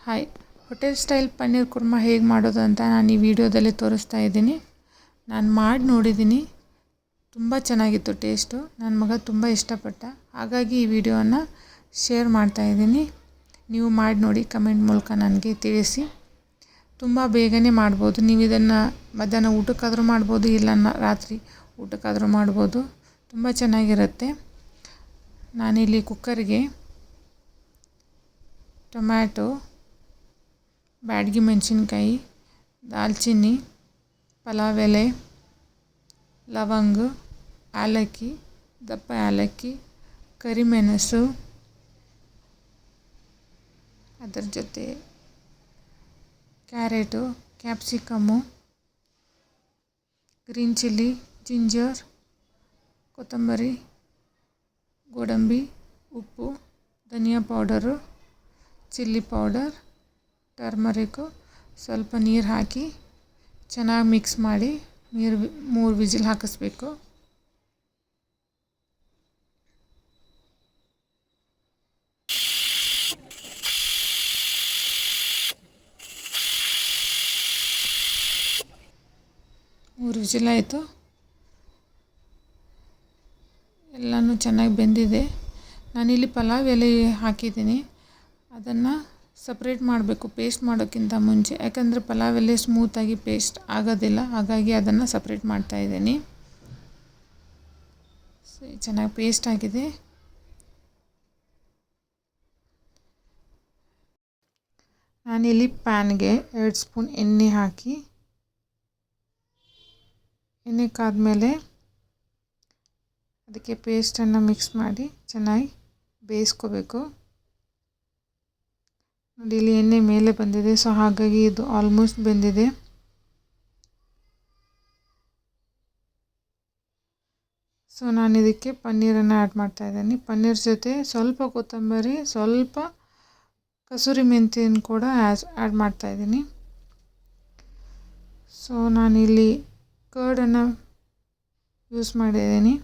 Hi. Hotel style paneer kurma ಹೇಗೆ ಮಾಡೋದು ಅಂತ ನಾನು ಈ ವಿಡಿಯೋದಲ್ಲಿ ತೋರಿಸ್ತಾ ಇದ್ದೀನಿ. ನಾನು ಮಾಡಿ ನೋಡಿದ್ದೀನಿ. ತುಂಬ ಚೆನ್ನಾಗಿತ್ತು ಟೇಸ್ಟು. ನನ್ನ ಮಗ ತುಂಬ ಇಷ್ಟಪಟ್ಟ. ಹಾಗಾಗಿ ಈ ವಿಡಿಯೋವನ್ನು ಶೇರ್ ಮಾಡ್ತಾ ಇದ್ದೀನಿ. ನೀವು ಮಾಡಿ ನೋಡಿ, ಕಮೆಂಟ್ ಮೂಲಕ ನನಗೆ ತಿಳಿಸಿ. ತುಂಬ ಬೇಗನೆ ಮಾಡ್ಬೋದು. ನೀವು ಇದನ್ನು ಮಧ್ಯಾಹ್ನ ಊಟಕ್ಕಾದರೂ ಮಾಡ್ಬೋದು, ಇಲ್ಲ ರಾತ್ರಿ ಊಟಕ್ಕಾದರೂ ಮಾಡ್ಬೋದು. ತುಂಬ ಚೆನ್ನಾಗಿರುತ್ತೆ. ನಾನಿಲ್ಲಿ ಕುಕ್ಕರ್ಗೆ ಟೊಮ್ಯಾಟೊ ಬ್ಯಾಡಗಿ ಮೆಣಸಿನ್ಕಾಯಿ ದಾಲ್ಚಿನ್ನಿ ಪಲಾವ್ ಎಲೆ ಲವಂಗ ಏಲಕ್ಕಿ ದಪ್ಪ ಏಲಕ್ಕಿ ಕರಿಮೆಣಸು ಅದರ ಜೊತೆ carrot capsicum green chilli ginger ಕೊತ್ತಂಬರಿ ಗೋಡಂಬಿ ಉಪ್ಪು ಧನಿಯಾ ಪೌಡರು ಚಿಲ್ಲಿ ಪೌಡರ್ ಟರ್ಮರಿಕು ಸ್ವಲ್ಪ ನೀರು ಹಾಕಿ ಚೆನ್ನಾಗಿ ಮಿಕ್ಸ್ ಮಾಡಿ ನೀರು ಮೂರು ವಿಜಿಲ್ ಹಾಕಿಸ್ಬೇಕು. ಮೂರು ವಿಜಿಲ್ ಆಯಿತು. ಎಲ್ಲನೂ ಚೆನ್ನಾಗಿ ಬೆಂದಿದೆ. ನಾನಿಲ್ಲಿ ಪಲಾವ್ ಎಲೆ ಹಾಕಿದ್ದೀನಿ. ಅದನ್ನು ಸಪ್ರೇಟ್ ಮಾಡಬೇಕು, ಪೇಸ್ಟ್ ಮಾಡೋಕ್ಕಿಂತ ಮುಂಚೆ. ಯಾಕಂದರೆ ಎಲ್ಲ ಸ್ಮೂತಾಗಿ ಪೇಸ್ಟ್ ಆಗೋದಿಲ್ಲ, ಹಾಗಾಗಿ ಅದನ್ನು ಸಪ್ರೇಟ್ ಮಾಡ್ತಾಯಿದ್ದೀನಿ ಚೆನ್ನಾಗಿ ಪೇಸ್ಟ್ ಆಗಿದೆ. ನಾನಿಲ್ಲಿ ಪ್ಯಾನ್ಗೆ ಎರಡು ಸ್ಪೂನ್ ಎಣ್ಣೆ ಹಾಕಿ, ಎಣ್ಣೆ ಕಾದ್ಮೇಲೆ ಅದಕ್ಕೆ ಪೇಸ್ಟನ್ನು ಮಿಕ್ಸ್ ಮಾಡಿ ಚೆನ್ನಾಗಿ ಬೇಯಿಸ್ಕೋಬೇಕು. ನೋಡಿ ಇಲ್ಲಿ ಎಣ್ಣೆ ಮೇಲೆ ಬಂದಿದೆ ಸೊ ಹಾಗಾಗಿ ಇದು ಆಲ್ಮೋಸ್ಟ್ ಬೆಂದಿದೆ. ಸೊ ನಾನು ಇದಕ್ಕೆ ಪನ್ನೀರನ್ನು ಆ್ಯಡ್ ಮಾಡ್ತಾ ಇದ್ದೀನಿ. ಪನ್ನೀರ್ ಜೊತೆ ಸ್ವಲ್ಪ ಕೊತ್ತಂಬರಿ, ಸ್ವಲ್ಪ ಕಸೂರಿ ಮೆಂತಿನ ಕೂಡ ಆ್ಯಸ್ ಆ್ಯಡ್ ಮಾಡ್ತಾ ಇದ್ದೀನಿ. ಸೊ ನಾನಿಲ್ಲಿ ಕರ್ಡನ್ನು ಯೂಸ್ ಮಾಡಿದ್ದೀನಿ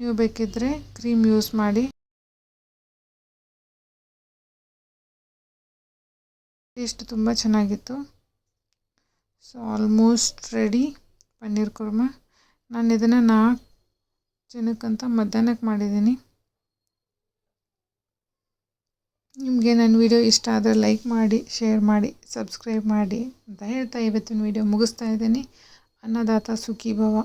ನೀವು ಬೇಕಿದ್ದರೆ ಕ್ರೀಮ್ ಯೂಸ್ ಮಾಡಿ. ಟೇಸ್ಟ್ ತುಂಬ ಚೆನ್ನಾಗಿತ್ತು. So almost ready paneer kurma. ನಾನು ಇದನ್ನು ನಾಲ್ಕು ಜನಕ್ಕಂತ ಮಧ್ಯಾಹ್ನಕ್ಕೆ ಮಾಡಿದ್ದೀನಿ. ನಿಮಗೆ ನನ್ನ ವಿಡಿಯೋ ಇಷ್ಟ ಆದರೆ ಲೈಕ್ ಮಾಡಿ ಶೇರ್ ಮಾಡಿ ಸಬ್ಸ್ಕ್ರೈಬ್ ಮಾಡಿ ಅಂತ ಹೇಳ್ತಾ ಇವತ್ತಿನ ವಿಡಿಯೋ ಮುಗಿಸ್ತಾ ಇದ್ದೀನಿ. ಅನ್ನದಾತ ಸುಖಿ ಭವ